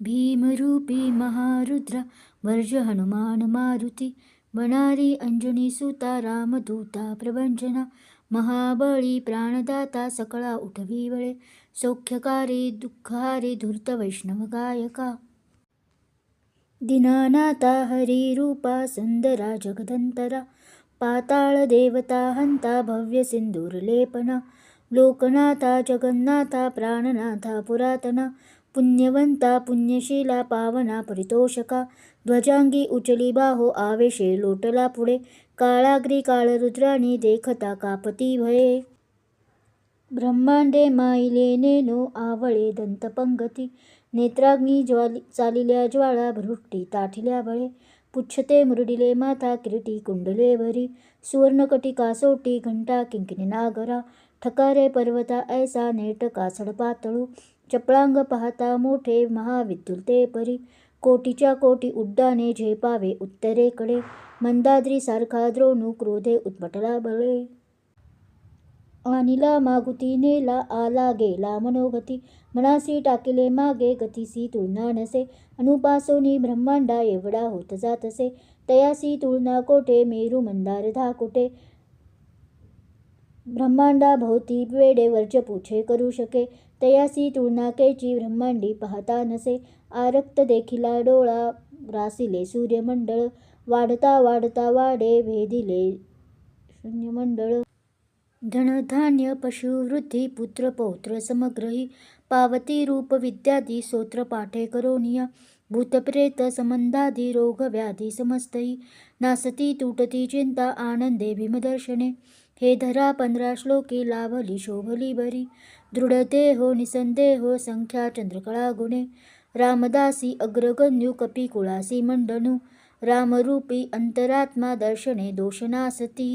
भीमरूपी महारुद्र वर्ज हनुमान मारुती बनारी अंजनी सुता रामदूता प्रभंजना महाबळी प्राणदाता सकळा उठवी वळे सौख्यकारी दुःखहारी धूर्त वैष्णव गायका दीनानाथा हरिरूपा सुंदरा जगदंतरा पाताळ देवता हंता भव्य सिंदूरलेपना लोकनाथा जगन्नाथा प्राणनाथा पुरातना पुण्यवंता पुण्यशीला पावना परितोषका। ध्वजांगी उचली बाहो आवेशे लोटला पुढे। काळाग्री काळरुद्राणी देखता कापती भये। ब्रह्मांडे माईले नेनो आवळे दंतपंगती नेत्राग्नी ज्वाली चालिल्या ज्वाळा भरुट्टी ताठिल्या बळे पुच्छते मुरडिले माथा किरीटी कुंडले भरी। सुवर्णकटी कासोटी घंटा किंकिणी नागरा। ठकारे पर्वता ऐसा नेट कासड पातळू। चपळांग पाहता मोठे महाविद्युल ते परी. कोटीच्या कोटी उड्डाणे झेपावे उत्तरेकडे. मंदाद्री सारखा द्रोणू क्रोधे उत्पटला बळे. आणिला मागुती नेला आला गेला मनोगती. मनासी टाकिले मागे गतीसी तुळना नसे. अनुपासोनी ब्रह्मांडा एवढा होत जातसे तयासी तुळना कोठे मेरू मंदार धाकुटे ब्रह्मांडा भोवती वेडे पूछे करू शके. तयासी तुळनाकेची ब्रह्मांडी पाहता नसे. आरक्त देखिला डोळा ग्रासिले सूर्यमंडळ. वाढता वाढता वाढे भेदिले शून्यमंडळ. धनधान्य पशुवृद्धी पुत्र पौत्र समग्रही पावती रूप विद्यादी स्तोत्र पाठे करोनिया भूतप्रेत संबंधादी रोग व्याधी समस्तही नासती तुटती चिंता आनंदे भीमदर्शने हे धरा पंधरा श्लोकी लाभली शोभली बरी दृढतेहो निसंदेहो संख्या चंद्रकळा गुणे रामदासी अग्रगण्यू कपिकुळासी मंडनु रामरूपी अंतरात्मा दर्शने दोषनासती।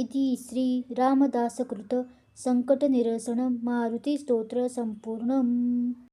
इति श्री रामदासकृत मारुतिस्तोत्रसम्पूर्णम् मारुती स्तोत्र